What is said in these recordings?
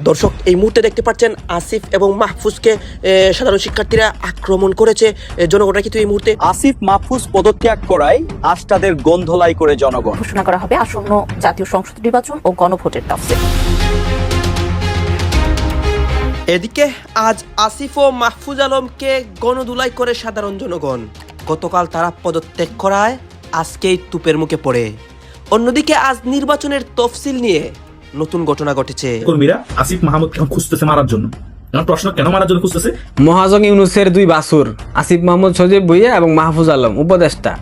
দর্শক এই মুহূর্তে দেখতে পাচ্ছেন আসিফ এবং মাহফুজকে সাধারণ শিক্ষার্থীরা আক্রমণ করেছে। জনগণরা কিন্তু এই মুহূর্তে আসিফ মাহফুজ পদত্যাগ করায় আজ তাদের গন্ধলাই করে জনগণ। ঘোষণা করা হবে আসন্ন জাতীয় সংসদ নির্বাচন ও গণভোটের তফসিল। এদিকে আজ আসিফ ও মাহফুজ আলমকে গণদুলাই করে সাধারণ জনগণ। গতকাল তারা পদত্যাগ করায় আজকেই তুপের মুখে পড়ে। অন্যদিকে আজ নির্বাচনের তফসিল নিয়ে নতুন ঘটনা ঘটেছে। কর্মীরা আসিফ মাহমুদ কেন খুঁজতেছে মারার জন্য। প্রশ্ন কেন মারার জন্য খুঁজতেছে? মহাজং ইউনুসের দুই বাসুর আসিফ মাহমুদ সজীব ভুইয়া এবং মাহফুজ আলম উপদেষ্টা।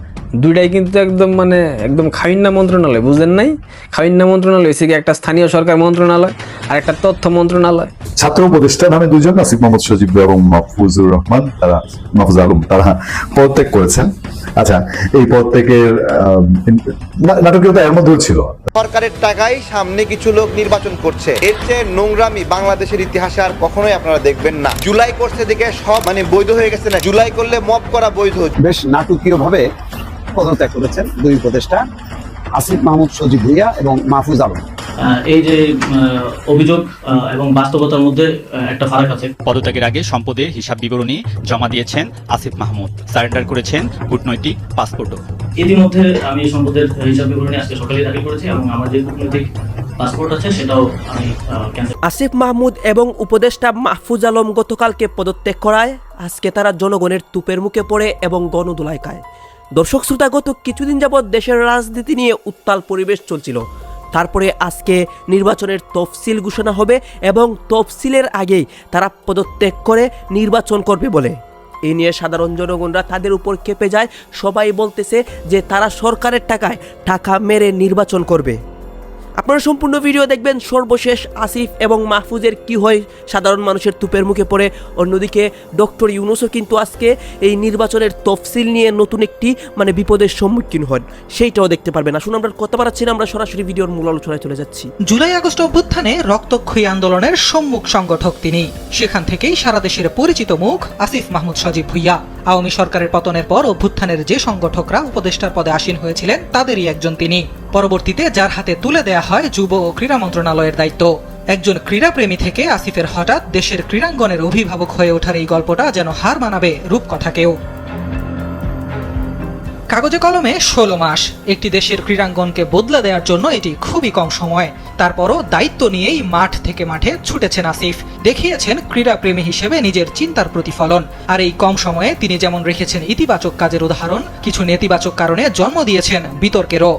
দুইটাই কিন্তু একদম মানে একদম খাইন্না মন্ত্রণালয় বুঝলেন নাই? খাইন্না মন্ত্রণালয় হচ্ছে কি একটা স্থানীয় সরকার মন্ত্রণালয় আর একটা তথ্য মন্ত্রণালয়। ছাত্র উপদেষ্টা নামে দুজন আসিফ মোহাম্মদ সজীব এবং মাহফুজুর রহমান তারা মাহফুজ আলম তারা পদত্যাগ করেছেন। আচ্ছা এই পদত্যাগের নাটকীয়তা এর মধ্যেও ছিল। সরকারের টাকায় সামনে কিছু লোক নির্বাচন করছে। এর চেয়ে নোংরামি বাংলাদেশের ইতিহাসে আর কখনোই আপনারা দেখবেন না। জুলাই করছে দিকে সব মানে বৈধ হয়ে গেছে না? জুলাই করলে মব করা বৈধ। বেশ নাটকীয় ভাবে পদত্যাগ করেছেন দুই উপদেষ্টা আসিফ মাহমুদ সজীব ভুইয়া এবং মাহফুজ আলম। এই যে অভিযোগ এবং বাস্তবতার মধ্যে একটা ফারাক আছে। পদত্যাগের আগে সম্পদের হিসাব বিবরণী জমা দিয়েছেন আসিফ মাহমুদ। সারেন্ডার করেছেন কূটনৈতিক পাসপোর্টও। ইতিমধ্যে আমি সম্পদের হিসাব বিবরণী আজকে সকালে দাখিল করেছি এবং আমার যে কূটনৈতিক পাসপোর্ট আছে সেটাও আমি আসিফ মাহমুদ এবং উপদেষ্টা মাহফুজ আলম গতকালকে পদত্যাগ করায়। আজকে তারা জনগণের তুপের মুখে পড়ে এবং গণদোলায় খায় দর্শক শ্রোতা, গত কিছুদিন যাবৎ দেশের রাজনীতি নিয়ে উত্তাল পরিবেশ চলছিল। তারপরে আজকে নির্বাচনের তফসিল ঘোষণা হবে এবং তফসিলের আগেই তারা পদত্যাগ করে নির্বাচন করবে বলে। এ নিয়ে সাধারণ জনগণরা তাদের উপর কেঁপে যায়। সবাই বলতেছে যে তারা সরকারের টাকায় টাকা মেরে নির্বাচন করবে। আপনারা সম্পূর্ণ ভিডিও দেখবেন। সর্বশেষ আসিফ এবং মাহফুজের কি হয়, সাধারণ মানুষের তুপের মুখে পড়ে। অন্যদিকে, ডক্টর ইউনুসও কিন্তু আজকে এই নির্বাচনের তফসিল নিয়ে নতুন একটি মানে বিপদের সম্মুখীন হন। সেইটাও দেখতে পারবেন। আসুন, আমরা কথা বাড়াচ্ছি না, আমরা সরাসরি ভিডিওর মূল আলোচনায় চলে যাচ্ছি। জুলাই আগস্ট অভ্যুত্থানে রক্তক্ষয়ী আন্দোলনের সম্মুখ সংগঠক তিনি। সেখান থেকেই সারা দেশের পরিচিত মুখ আসিফ মাহমুদ সজীব ভুইয়া। আওয়ামী সরকারের পতনের পর অভ্যুত্থানের যে সংগঠকরা উপদেষ্টার পদে আসীন হয়েছিলেন, তাদেরই একজন তিনি। পরবর্তীতে যার হাতে তুলে দেয়া হয় যুব ও ক্রীড়া মন্ত্রণালয়ের দায়িত্ব। একজন ক্রীড়াপ্রেমী থেকে আসিফের হঠাৎ দেশের ক্রীড়াঙ্গনের অভিভাবক হয়ে ওঠার এই গল্পটা যেন হার মানাবে রূপকথাকেও। কাগজে কলমে ষোলো মাস। একটি দেশের ক্রীড়াঙ্গনকে বদলে দেওয়ার জন্য এটি খুবই কম সময়। তারপরও দায়িত্ব নিয়েই মাঠ থেকে মাঠে ছুটেছেন আসিফ। দেখিয়েছেন ক্রীড়াপ্রেমী হিসেবে নিজের চিন্তার প্রতিফলন। আর এই কম সময়ে তিনি যেমন রেখেছেন ইতিবাচক কাজের উদাহরণ, কিছু নেতিবাচক কারণে জন্ম দিয়েছেন বিতর্কেরও।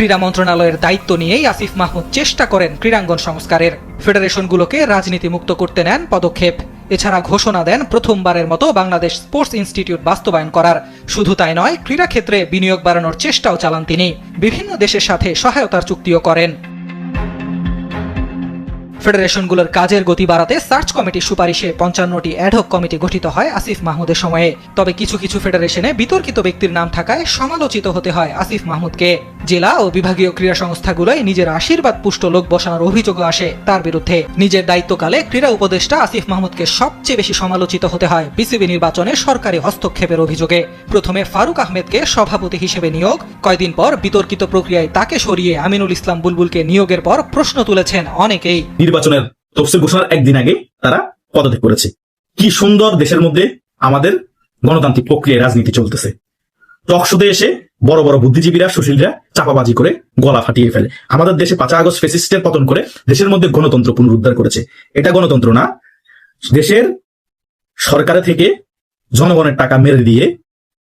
ক্রীড়া মন্ত্রণালয়ের দায়িত্ব নিয়েই আসিফ মাহমুদ চেষ্টা করেন ক্রীড়াঙ্গন সংস্কারের। ফেডারেশনগুলোকে রাজনীতি মুক্ত করতে নেন পদক্ষেপ। এছাড়া ঘোষণা দেন প্রথমবারের মতো বাংলাদেশ স্পোর্টস ইনস্টিটিউট বাস্তবায়ন করার। শুধু তাই নয়, ক্রীড়াক্ষেত্রে বিনিয়োগ বাড়ানোর চেষ্টাও চালান তিনি। বিভিন্ন দেশের সাথে সহায়তার চুক্তিও করেন। ফেডারেশনগুলোর কাজের গতি বাড়াতে সার্চ কমিটির সুপারিশে পঞ্চান্নটি অ্যাডহক কমিটি গঠিত হয় আসিফ মাহমুদের সময়ে। তবে কিছু কিছু ফেডারেশনে বিতর্কিত ব্যক্তির নাম থাকায় সমালোচিত হতে হয় আসিফ মাহমুদকে। জেলা ও বিভাগীয় ক্রীড়া সংস্থাগুলোয় নিজের আশীর্বাদ পুষ্ট লোক বসানোর অভিযোগও আসে তার বিরুদ্ধে। নিজের দায়িত্বকালে ক্রীড়া উপদেষ্টা আসিফ মাহমুদকে সবচেয়ে বেশি সমালোচিত হতে হয় বিসিবি নির্বাচনে সরকারি হস্তক্ষেপের অভিযোগে। প্রথমে ফারুক আহমেদকে সভাপতি হিসেবে নিয়োগ, কয়দিন পর বিতর্কিত প্রক্রিয়ায় তাকে সরিয়ে আমিনুল ইসলাম বুলবুলকে নিয়োগের পর প্রশ্ন তুলেছেন অনেকেই। নির্বাচনের তফসিল ঘোষণার একদিন আগে তারা পদত্যাগ করেছে। কি সুন্দর দেশের মধ্যে আমাদের গণতান্ত্রিক প্রক্রিয়ায় রাজনীতি চলতেছে। টকশোতে এসে বড় বড় বুদ্ধিজীবীরা, সুশীলরা চাপাবাজি করে গলা ফাটিয়ে ফেলে। আমাদের দেশে পাঁচ আগস্ট ফেসিস্টের পতন করে দেশের মধ্যে গণতন্ত্র পুনরুদ্ধার করেছে। এটা গণতন্ত্র না। দেশের সরকারে থেকে জনগণের টাকা মেরে দিয়ে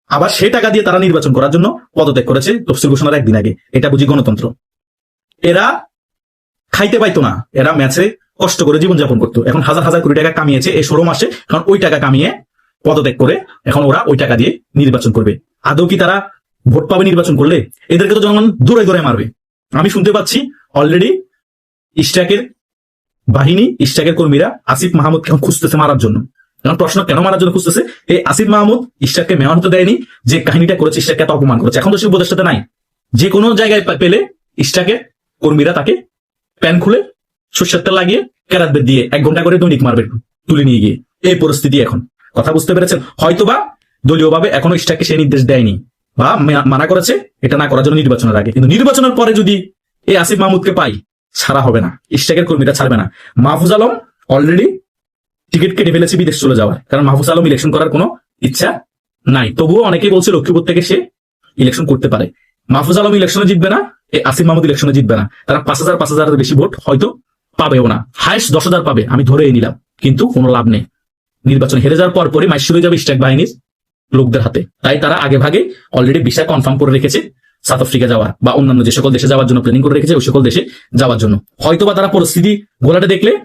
আবার সেই টাকা দিয়ে তারা নির্বাচন করার জন্য পদত্যাগ করেছে তফসিল ঘোষণার একদিন আগে। এটা বুঝি গণতন্ত্র। এরা খাইতে পাইতো না। এরা ম্যাচে কষ্ট করে জীবনযাপন করতো। এখন হাজার হাজার কোটি টাকা কামিয়েছে এই ষোলো মাসে। এখন ওই টাকা কামিয়ে পদত্যাগ করে এখন ওরা ওই টাকা দিয়ে নির্বাচন করবে। আদৌ কি তারা ভোট পাবে নির্বাচন করলে? এদেরকে তো জনগণ দূরে দূরে মারবে। আমি শুনতে পাচ্ছি অলরেডি ইস্টাকের বাহিনী ইস্টাকের কর্মীরা আসিফ মাহমুদ এখন খুঁজতেছে মারার জন্য। এখন প্রশ্ন, কেন মারার জন্য খুঁজতেছে? এই আসিফ মাহমুদ ইস্টাককে মেয়র হতে দেয়নি, যে কাহিনীটা করেছে ইস্টাককে এত অপমান করেছে। এখন তো সে উপদেষ্টাতে নাই। যে কোনো জায়গায় পেলে ইস্টাকের কর্মীরা তাকে প্যান খুলে সর্ষের তেল লাগিয়ে কেরাত বেদ দিয়ে এক ঘণ্টা করে দৈনিক মারবে তুলে নিয়ে গিয়ে। এই পরিস্থিতি এখন। কথা বুঝতে পেরেছেন? হয়তোবা দলীয়ভাবে এখনও ইস্টাকে সে নির্দেশ দেয়নি বা মানা করেছে, এটা না করার জন্য নির্বাচনের আগে। কিন্তু নির্বাচনের পরে যদি এই আসিফ মাহমুদকে পাই, ছাড়া হবে না। ইস্টাকের কর্মীরা ছাড়বে না। মাহফুজ আলম অলরেডি টিকিট কেটে ফেলেছে বিদেশ চলে যাওয়ার। কারণ মাহফুজ আলম ইলেকশন করার কোনো ইচ্ছা নাই। তবুও অনেকেই বলছে লক্ষ্মীপুর থেকে সে ইলেকশন করতে পারে। মাহফুজ আলম ইলেকশনে জিতবে না এই আসিফ মাহমুদ ইলেকশনে জিতবে না। তারা পাঁচ হাজার, পাঁচ হাজারের বেশি ভোট হয়তো পাবেও না। হায়েস্ট দশ হাজার পাবে, আমি ধরেই নিলাম। কিন্তু কোনো লাভ নেই। নির্বাচন হেরে যাওয়ার পর পরই মাইশ হয়ে যাবে স্ট্যাক বাহিনীর লোকদের হাতে। তাই তারা আগে ভাগে অলরেডি ভিসা কনফার্ম করে রেখেছে সাউথ আফ্রিকা যাওয়ার বা অন্যান্য যে সকল দেশে যাওয়ার জন্য প্ল্যানিং করে রেখেছে ওই সকল দেশে যাওয়ার জন্য। হয়তো বা তারা পরিস্থিতি ঘোলাটে দেখলে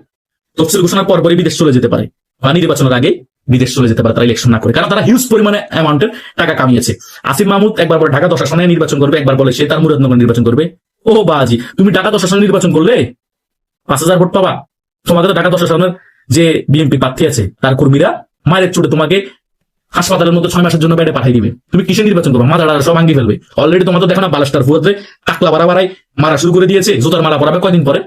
তফসিল ঘোষণার পর পরই বিদেশ চলে যেতে পারে। বা নির্বাচনের আগে বিদেশ চলে যেতে পারে তারা ইলেকশন না করে। কারণ তারা হিউজ পরিমাণে অ্যামাউন্টের টাকা কামিয়েছে। আসিফ মাহমুদ একবার বলে ঢাকা দশ নির্বাচন করবে, একবার বলে সে তার মুরাদনগর নির্বাচন করবে। ও বাজি, তুমি ঢাকা দশ নির্বাচন করলে? পাঁচ হাজার ভোট পাবা। তোমাদের ঢাকা দশ যে বিএনপি প্রার্থী আছে, তার কর্মীরা মায়ের চোটে তোমাকে হাসপাতালের মধ্যে ছয় মাসের জন্য বেডে পাঠিয়ে দিবে। তুমি কিসে নির্বাচন করবে? মাথা সব ভাঙিয়ে ফেলবে। অলরেডি তোমাদের দেখো না, বালাস্টার ফুয়াতে টাকলা বাড়া বাড়াই মারা শুরু করে দিয়েছে, জুতার মারা পরাবে কয়দিন পরে?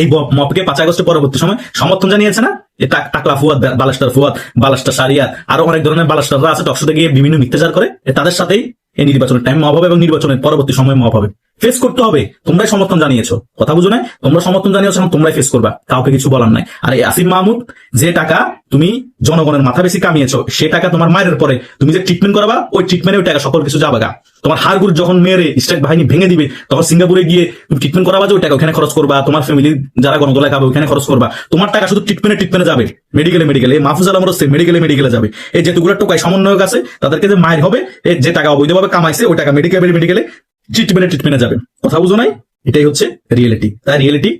এই মপকে পাঁচ আগস্টের পরবর্তী সময় সমর্থন জানিয়েছে না? টাকলা ফুয়াদ বালাস্টার ফুয়াদ, বালাস্টার সারিয়া, আরও অনেক ধরনের বালাস্টাররা আছে টকশোতে গিয়ে বিভিন্ন মিথ্যাচার করে। তাদের সাথেই এই নির্বাচনের টাইম মব হবে এবং নির্বাচনের পরবর্তী সময় মব হবে। ফেস করতে হবে। তোমরাই সমর্থন জানিয়েছো। কথা বুঝো না তোমরা সমর্থন জানিয়েছো এখন তোমরাই ফেস করবা। কাউকে কিছু বলার নাই। আর এই আসিফ মাহমুদ, যে টাকা তুমি জনগণের মাথা বেশি কামিয়েছো, সে টাকা তোমার মায়ের পরে তুমি যে ট্রিটমেন্ট করাবা, ওই ট্রিটমেন্টে ওই টাকা সকল কিছু যাবে। তোমার হাড়গুড় যখন মেরে স্টেট বাহিনী ভেঙে দিবে, তখন সিঙ্গাপুরে গিয়ে তুমি ট্রিটমেন্ট করাবা যে ওই টাকা ওখানে খরচ করবা, তোমার ফ্যামিলি যারা গণগোলায় খাবে ওখানে খরচ করবা। তোমার টাকা শুধু ট্রিটমেন্টে ট্রিটমেন্টে যাবে। মেডিকেলে মেডিকেলে মাহফুজ আলম রসে মেডিকেলে মেডিকেলে যাবে। এই যেতুগুলো টোকায় সমন্বয়ক আছে, তাদেরকে যে মায়ের হবে যে টাকা অবৈধভাবে কামাইছে, ওই টাকা মেডিকেল মেডিকেলে ট্রিটমেন্টে ট্রিটমেন্টে যাবে। কথা বুঝো নাই? এটাই হচ্ছে রিয়েলিটি তাই রিয়েলিটি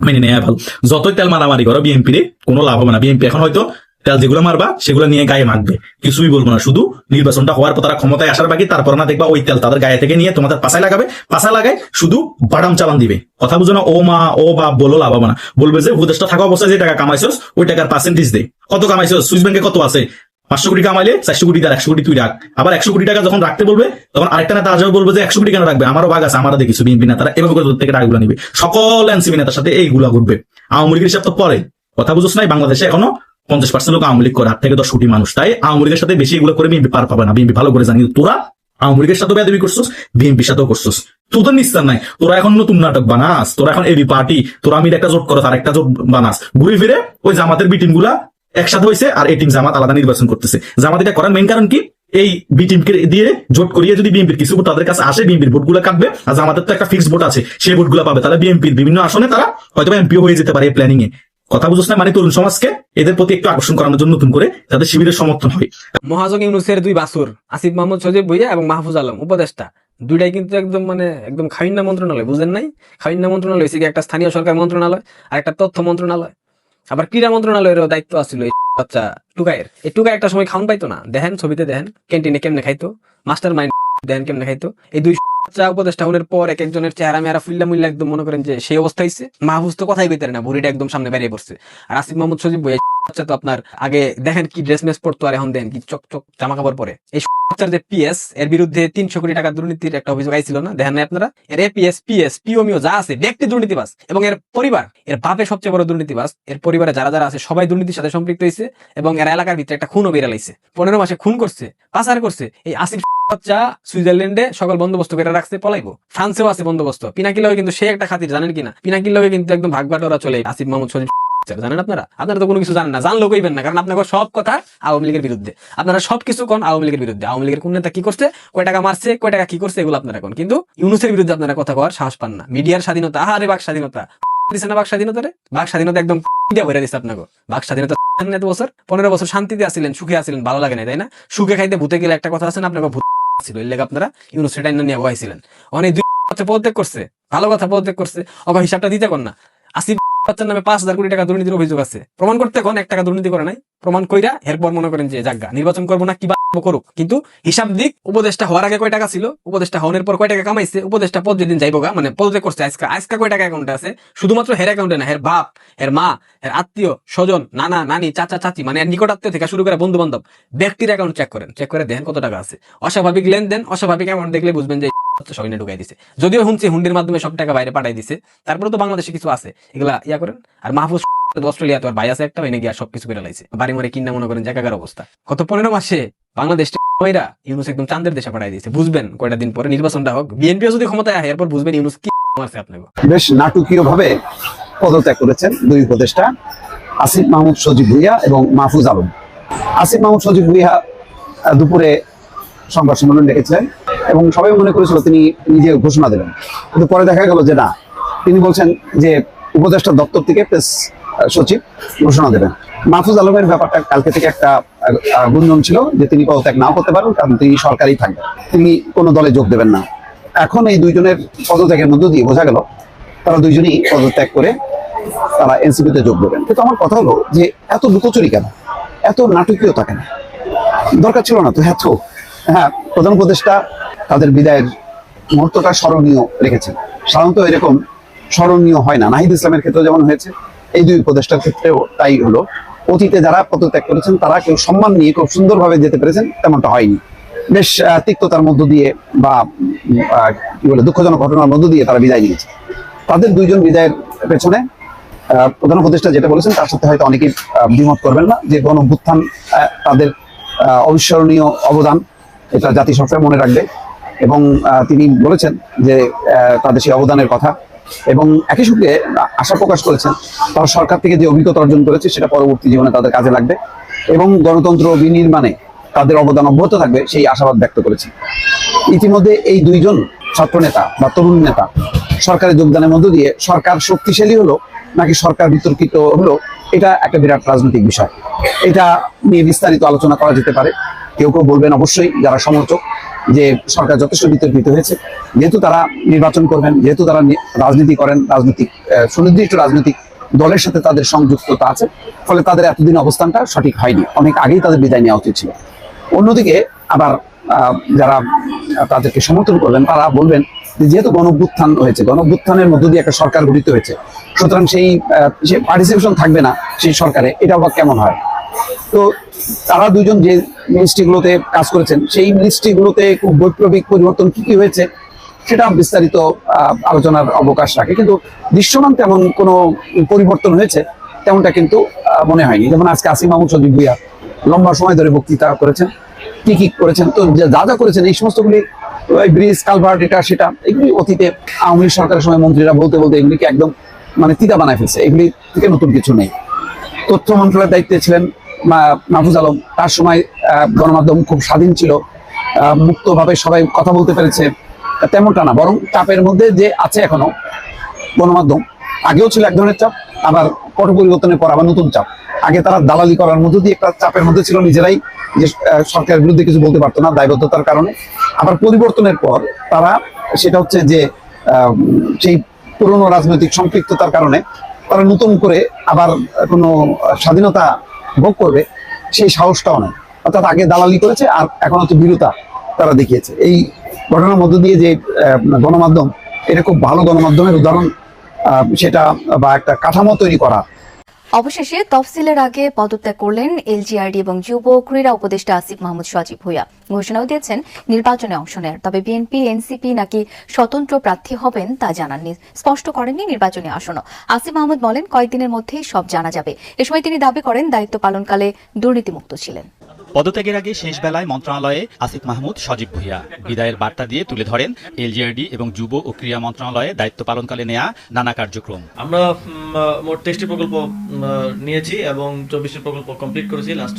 মেনে নেওয়া ভালো। যতই তেল মারামারি করো বিএনপি রে, কোনো লাভ হবে না। বিএনপি এখন হয়তো তেল যেগুলো মারবা, সেগুলো নিয়ে গায়ে মাখবে। কিছুই বলব না। শুধু নির্বাচনটা হওয়ার পর তারা ক্ষমতায় আসার বাকি, তারপর না দেখবা ওই তেল তাদের গায়ে থেকে নিয়ে তোমাদের পাশায় লাগাবে। পাশায় লাগায় শুধু বাদাম চালান দিবে। কথা বুঝো না? ও মা, ও বাপ বলো লাভ হবে না। বলবে যে উপদেশটা থাকা অবস্থায় যে টাকা কামাইছস, ওই টাকার পার্সেন্টেজ দে। কত কামাইছস? সুইস ব্যাংকে কত আছে? পাঁচশো কোটি কামাইলে চারশো কোটি তার একশো কোটি তুই রাখ। আবার একশো কোটি টাকা যখন রাখতে বলবে, তখন আরেকটা নেতা আসবে, বলবে যে একশো কোটি কেন রাখবে? আমারও ভাগ আছে, আমারও দেখিস বিএনপি নেতারা এভাবে করে থেকে টাকাগুলো নিবে। সকল এনসিপি নেতার সাথে এইগুলা ঘটবে। আওয়ামী লীগের হিসাব তো পরে। কথা বুঝোস নাই, বাংলাদেশে এখনও পঞ্চাশ পার্সেন্ট লোক আওয়ামী লীগ করে, আট থেকে দশ কোটি মানুষ। তাই আওয়ামী লীগের সাথে বেশি এগুলো করে বিএনপি পার পাবে না। বিএনপি ভালো করে জানি, তোরা আওয়ামী লীগের সাথে বেদবি করছিস বিএনপির সাথেও করছিস। তোদের নিস্তার নাই। তোরা এখন নতুন নাটক বানাস, তোরা এখন এবি পার্টি তোরা আমি একটা জোট করো, তার একটা জোট বানাস। ঘুরে ফিরে ওই জামাতের বিটিমগুলা একসাথে হয়েছে আর এই টিম জামাত আলাদা নির্বাচন করতেছে। জামাত এটা করার মেইন কারণ কি? এই বি টিমকে দিয়ে জোট করিয়ে যদি বিএনপির কিছু তাদের কাছে আসে বিএনপির ভোটগুলো কাটবে আর জামাতের তো একটা ফিক্সড ভোট আছে, সেই ভোটগুলো পাবে। তাহলে বিএনপির বিভিন্ন আসনে তারা হয়তো এমপিও হয়ে যেতে পারে এই প্ল্যানিং এ। কথা বুঝছ না? মানে তরুণ সমাজকে এদের প্রতি একটু আকর্ষণ করানোর জন্য নতুন করে তাদের শিবিরের সমর্থন হয়। মহাজগ ইউনুসের দুই বাসুর আসিফ মাহমুদ সজিব ভুইয়া এবং মাহফুজ আলম, উপদেষ্টা। দুইটাই কিন্তু একদম মানে একদম খাইন্না মন্ত্রণালয়, বুঝেন নাই? খাইন্না মন্ত্রণালয় হচ্ছে কি একটা স্থানীয় সরকার মন্ত্রণালয় আর একটা তথ্য মন্ত্রণালয়। আবার ক্রীড়া মন্ত্রণালয়েরও দায়িত্ব আছিল এই বাচ্চা এই টুকাই একটা সময় খাওয়ান পাইতো না। দেখেন, ছবিতে দেখেন, ক্যান্টিনে কেমনে খাইতো, মাস্টার মাইন্ড দেখেন কেমনে খাইতো। এই দুই বাচ্চা উপদেষ্টা হলের পর এক একজনের চেহারা মেয়ারা ফুল্লা মুল্লা একদম মনে করেন যে সেই অবস্থা হয়েছে মাহফুজ তো কথাই কইতে না ভুড়িটা একদম সামনে বেরিয়ে পড়ছে। আর আসিফ মাহমুদ সজিব বাচ্চা তো আপনার আগে দেখেন কি ড্রেস মেস পড়তো আর এখন দেন কি চক চক জামা কাপড় পরে। এই যে পিএস এর বিরুদ্ধে তিনশো কোটি টাকা দুর্নীতির একটা অভিযোগ আইছিল না? দেখেন আপনারা? এর এপিএস পিএস পিওমিও যা আছে, ব্যক্তি দুর্নীতিবাস এবং এর পরিবার, এর বাপে সবচেয়ে বড় দুর্নীতিবাস এর পরিবারে যারা যারা আছে, সবাই দুর্নীতির সাথে সম্পৃক্ত হয়েছে এবং এর এলাকার ভিতরে একটা খুনও বেরালাইছে পনেরো মাসে খুন করছে, পাচার করছে। এই আসিফ বাচ্চা সুইজারল্যান্ডে সকল বন্দোবস্ত করে রাখছে, পলাইবো। ফ্রান্সেও আছে বন্দোবস্ত। পিনাকিলেও কিন্তু সে একটা খাতির, জানেন কিনা? পিনাকিলেও কিন্তু একদম ভাগ চলে। আসিফ মাহমুদ সজিব জানেন আপনারা? আপনারা তো কোনো কিছু জানেন না। জানলেও কইবেন না, কারণ আপনাকে সব কথা আওয়ামী লীগের বিরুদ্ধে। আপনারা সব কিছু কোন আওয়ামী লীগের বিরুদ্ধে? আওয়ামী লীগের কোন নেতা কি করছে? কয় টাকা মারছে, কয় টাকা কি করছে, এগুলো আপনারা কোন? কিন্তু ইউনুসের বিরুদ্ধে আপনারা কথা কওয়ার সাহস পান না। মিডিয়ার স্বাধীনতা, আহারে বাক স্বাধীনতা। দিছে না বাক স্বাধীনতা রে? বাক স্বাধীনতা একদম ভরে দিছে আপনাকে। বাক স্বাধীনতা এত বছর? পনেরো বছর শান্তিতে আসছিলেন সুখে আসছিলেন ভালো লাগে না তাই না? সুখে খাইতে ভূতে গেলে একটা কথা আছে না, আপনাকে ভূত ছিল। এর লেগে আপনারা ইউনুসের টাইম নিয়ে অনেক দুই পদত্যাগ করছে, ভালো কথা পদত্যাগ করছে। অগ হিসাবটা দিতে কোন না। আসিফ বাচ্চার নামে পাঁচ হাজার কোটি টাকা দুর্নীতির অভিযোগ আছে। প্রমাণ করতে কোন এক টাকা দুর্নীতি করে নাই। প্রমাণ কইরা এরপর মনে করেন যে জাগা নির্বাচন করব না, কি করুক। কিন্তু হিসাব দিক উপদেশটা হওয়ার আগে কয় টাকা ছিল? উপদেশটা হওয়ার পর কয় টাকা কামাইছে? উপদেশটা পদ যেদিন যাইবো গা মানে পদত্যাগ করছে আজকা। আজকা কয় টাকা অ্যাকাউন্টে আছে? শুধুমাত্র হের অ্যাকাউন্টে না, হের বাপ এর মা এর আত্মীয়, স্বজন, নানা, নানি, চাচা, চাচি মানে নিকট আত্মীয় থেকে শুরু করে বন্ধু বান্ধব ব্যক্তির অ্যাকাউন্ট চেক করেন। চেক করে দেখেন কত টাকা আছে। অস্বাভাবিক লেনদেন, অস্বাভাবিক অ্যামাউন্ট দেখলে বুঝবেন যে সবাই ঢুকাই যদিও শুনছি হুন্ডির মাধ্যমে সব টাকা বাইরে পাঠাই তারপরে তো বাংলাদেশে কিছু আছে। এগুলা ইয়া করেন। আর মাহফুজ অস্ট্রেলিয়া তো আর ভাই আছে একটা সবকিছু বাড়ি মরে কিনা মনে করেন অবস্থা। পনেরো মাসে বাংলাদেশ ইউনুস একদম চান্দের দেশে পাঠাই বুঝবেন কয়টা দিন পরে নির্বাচনটা হোক। যদি ক্ষমতায় এরপর বুঝবেন ইউনুস কি আপনাকে। বেশ নাটকীয় ভাবে পদত্যাগ করেছেন দুই উপদেষ্টা, আসিফ মাহমুদ সজীব ভুইয়া এবং মাহফুজ আলম। আসিফ মাহমুদ সজীব ভুইয়া দুপুরে সংবাদ সম্মেলন ডেকেছিলেন। এবং সবাই মনে করেছিল তিনি নিজে ঘোষণা দেবেন কিন্তু পরে দেখা গেল যে না, তিনি বলছেন যে উপদেষ্টা দপ্তর থেকে প্রেস সচিব ঘোষণা দেবেন। মাহফুজ আলমের ব্যাপারটা কালকে থেকে একটা গুঞ্জন ছিল যে তিনি পদত্যাগ নাও করতে পারেন, কারণ তিনি সরকারই থাকবেন। তিনি কোনো দলে যোগ দেবেন না। এখন এই দুইজনের পদত্যাগের মধ্য দিয়ে বোঝা গেল, তারা দুইজনই পদত্যাগ করে তারা এনসিপিতে যোগ দেবেন। কিন্তু আমার কথা হলো যে এত লুকোচুরি কেন? এত নাটকীয়তা কেন? দরকার ছিল না তো এত হ্যাঁ প্রধান উপদেষ্টা তাদের বিদায়ের মুহূর্তটা স্মরণীয় রেখেছেন। সাধারণত এরকম স্মরণীয় হয় না। নাহিদ ইসলামের ক্ষেত্রে যেমন হয়েছে এই দুই উপদেষ্টার ক্ষেত্রেও তাই হলো। অতীতে যারা পদত্যাগ করেছেন তারা কেউ সম্মান নিয়ে খুব সুন্দরভাবে যেতে পেরেছেন তেমনটা হয়নি। বেশ তিক্ততার মধ্য দিয়ে বা কি বলে দুঃখজনক ঘটনার মধ্য দিয়ে তারা বিদায় নিয়েছে। তাদের দুইজন বিদায়ের পেছনে প্রধান উপদেষ্টা যেটা বলেছেন তার সাথে হয়তো অনেকেই আহ, দ্বিমত করবেন না যে গণ তাদের অবিস্মরণীয় অবদান এটা জাতি মনে রাখবে। এবং তিনি বলেছেন যে তাদের সেই অবদানের কথা। এবং একই সঙ্গে আশা প্রকাশ করেছেন, তারা সরকার থেকে যে অভিজ্ঞতা অর্জন করেছে, সেটা পরবর্তী জীবনে তাদের কাজে লাগবে। এবং গণতন্ত্র বিনির্মাণে তাদের অবদান অব্যাহত থাকবে, সেই আশাবাদ ব্যক্ত করেছে ইতিমধ্যে এই দুইজন ছাত্র নেতা বা তরুণ নেতা সরকারের যোগদানের মধ্য দিয়ে সরকার শক্তিশালী হলো, নাকি সরকার বিতর্কিত হলো, এটা একটা বিরাট রাজনৈতিক বিষয়। এটা নিয়ে বিস্তারিত আলোচনা করা যেতে পারে। কেউ কেউ বলবেন অবশ্যই যারা সমর্থক যে সরকার যথেষ্ট বিতর্কিত হয়েছে। যেহেতু তারা নির্বাচন করবেন, যেহেতু তারা রাজনীতি করেন, রাজনৈতিক সুনির্দিষ্ট রাজনৈতিক দলের সাথে তাদের সংযুক্ততা আছে, ফলে তাদের এতদিন অবস্থানটা সঠিক হয়নি। অনেক আগেই তাদের বিদায় নেওয়া উচিত ছিল। অন্যদিকে আবার যারা তাদেরকে সমর্থন করবেন, তারা বলবেন যেহেতু গণভ্যুত্থান হয়েছে, গণভ্যুত্থানের মধ্য দিয়ে একটা সরকার গঠিত হয়েছে, সুতরাং সেই পার্টিসিপেশন থাকবে না সেই সরকারে। এটা আবার কেমন হয়? তো তারা দুজন যে মিনিস্ট্রিগুলোতে কাজ করেছেন, সেই মিনিস্ট্রিগুলোতে খুব বৈপ্লবিক পরিবর্তন কি কি হয়েছে সেটা বিস্তারিত আলোচনার অবকাশ রাখে। কিন্তু দৃশ্যমান তেমন কোনো পরিবর্তন হয়েছে তেমনটা কিন্তু মনে হয়নি। যেমন আজকে আসিম মাহমুদ সজিব ভুইয়া লম্বা সময় ধরে বক্তৃতা করেছেন। কি কি করেছেন? তো যা- যা করেছেন, এই সমস্তগুলি ব্রিজ, কালভার্ট, এটা, সেটা, এগুলি অতীতে আওয়ামী লীগ সরকারের সময় মন্ত্রীরা বলতে বলতে এগুলিকে একদম মানে তিতা বানায় ফেলছে। এগুলি থেকে নতুন কিছু নেই। তথ্য মন্ত্রণালয়ের দায়িত্বে ছিলেন মাহফুজ আলম, তার সময় গণমাধ্যম খুব স্বাধীন ছিল। মুক্তভাবে সবাই কথা বলতে পেরেছে। তেমনটা না, বরং চাপের মধ্যে যে আছে এখনও গণমাধ্যম, আগেও ছিল এক ধরনের চাপ, আবার পট পরিবর্তনের পর আবার নতুন চাপ। আগে তারা দালালি করার মধ্য দিয়ে একটা চাপের মধ্যে ছিল নিজেরাই, যে সরকারের বিরুদ্ধে কিছু বলতে পারতো না, দায়বদ্ধতার কারণে। আবার পরিবর্তনের পর তারা সেটা হচ্ছে যে সেই পুরনো রাজনৈতিক সম্পৃক্ততার কারণে তারা নতুন করে আবার কোনো স্বাধীনতা ভোগ করবে, সেই সাহসটাও নেই। অর্থাৎ আগে দালালি করেছে আর এখন হচ্ছে বিরতা তারা দেখিয়েছে। এই ঘটনার মধ্য দিয়ে যে গণমাধ্যম, এটা খুব ভালো গণমাধ্যমের উদাহরণ সেটা বা একটা কাঠামো তৈরি করা অবশেষে তফসিলের আগে পদত্যাগ করলেন এলজিআরডি এবং যুব ক্রীড়া উপদেষ্টা আসিফ মাহমুদ সজীব ভুইয়া। ঘোষণাও দিয়েছেন, নির্বাচনে অংশ নেয়ার তবে বিএনপি, এনসিপি নাকি স্বতন্ত্র প্রার্থী হবেন তা জানাননি। স্পষ্ট করেননি নির্বাচনী আসনও। আসিফ মাহমুদ বলেন, কয়েকদিনের মধ্যেই সব জানা যাবে। এ সময় তিনি দাবি করেন, দায়িত্ব পালনকালে দুর্নীতিমুক্ত ছিলেন। পদত্যাগের আগে শেষ বেলায় মন্ত্রণালয়ে আসিফ মাহমুদ সজীব ভুইয়া। বিদায়ের বার্তা দিয়ে তুলে ধরেন এলজিআরডি এবং যুব ও ক্রীড়া মন্ত্রণালয়ে দায়িত্ব পালনকালে নেয়া নানা কার্যক্রম। আমরা মোট তেইশটি প্রকল্প নিয়েছি এবং চব্বিশটি প্রকল্প কমপ্লিট করেছি লাস্ট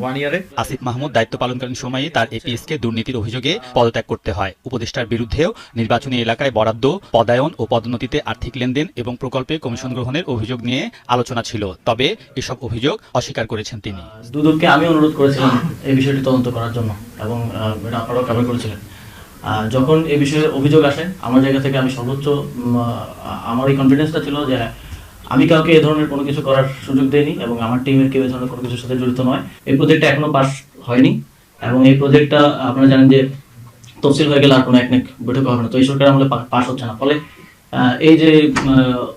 ওয়ান ইয়ারে আসিফ মাহমুদ দায়িত্ব পালনকালীন সময়ে তার এপিএসকে দুর্নীতির অভিযোগে পদত্যাগ করতে হয়। উপদেষ্টার বিরুদ্ধেও নির্বাচনী এলাকায় বরাদ্দ পদায়ন ও পদোন্নতিতে আর্থিক লেনদেন এবং প্রকল্পে কমিশন গ্রহণের অভিযোগ নিয়ে আলোচনা ছিল। তবে এসব অভিযোগ অস্বীকার করেছেন তিনি। দুদককে আমি অনুরোধ করেছিলাম এই বিষয়টি তদন্ত করার জন্য এবং এটা আপনারাও কভার করেছিলেন। যখন এই বিষয়ে অভিযোগ আসে, আমার জায়গা থেকে আমি সর্বোচ্চ আমার এই কনফিডেন্সটা ছিল যে আমি কাউকে এ ধরনের কোনো কিছু করার সুযোগ দেইনি এবং আমার টিমের কেউ এ ধরনের কোনো কিছুর সাথে জড়িত নয়। এই প্রজেক্টটা এখনও পাস হয়নি এবং এই প্রজেক্টটা আপনারা জানেন যে তফসিল হয়ে গেলে আর কোনো একনেক বৈঠক হবে না। তো এই সরকার আমলে পাস হচ্ছে না। ফলে এই যে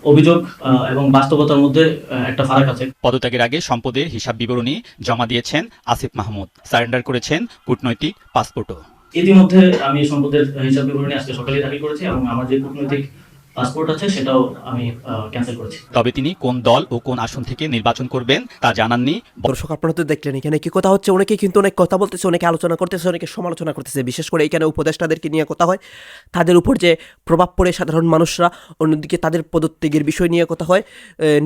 অভিযোগ আহ, এবং বাস্তবতার মধ্যে একটা ফারাক আছে। পদত্যাগের আগে সম্পদের হিসাব বিবরণী জমা দিয়েছেন আসিফ মাহমুদ। সারেন্ডার করেছেন কূটনৈতিক পাসপোর্টও। ইতিমধ্যে আমি সম্পদের হিসাব বিবরণী আজকে সকালে দাখিল করেছি এবং আমার যে কূটনৈতিক পাসপোর্ট আছে সেটাও আমি ক্যান্সেল করেছি। তবে তিনি কোন দল ও কোন আসন থেকে নির্বাচন করবেন তা জানাননি। দর্শক আপনারা তো দেখলেন এখানে কি কথা হচ্ছে অনেকে কিন্তু অনেক কথা বলতেছে অনেকে আলোচনা করতেছে অনেকে সমালোচনা করতেছে। বিশেষ করে এখানে উপদেষ্টাদেরকে নিয়ে কথা হয়। তাদের উপর যে প্রভাব পড়ে সাধারণ মানুষরা অন্যদিকে তাদের পদত্যাগের বিষয় নিয়ে কথা হয়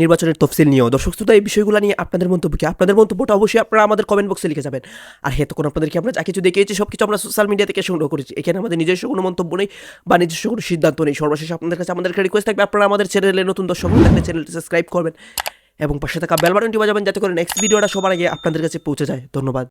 নির্বাচনের তফসিল নিয়েও। দর্শক শ্রোতা এই বিষয়গুলো নিয়ে আপনাদের মন্তব্য কি? আপনাদের মন্তব্যটা অবশ্যই আপনারা আমাদের কমেন্ট বক্সে লিখে যাবেন। আর হ্যাঁ তখন আপনাদেরকে আমরা যা কিছু দেখিয়েছি সব কিছু আমরা সোশ্যাল মিডিয়া থেকে সংগ্রহ করেছি। এখানে আমাদের নিজস্ব কোনো মন্তব্য নেই বা নিজস্ব কোনো সিদ্ধান্ত নেই। সর্বশেষ আপনাদের কাছে আমাদের রিকোয়েস্ট থাকবে, আপনারা আমাদের চ্যানেলে নতুন দর্শক থাকলে চ্যানেলটি সাবস্ক্রাইব করবেন এবং পাশে থাকা বেল বাজাবেন যাতে করে নেক্সট ভিডিওটা সবার আগে আপনাদের কাছে পৌঁছে যায়। ধন্যবাদ।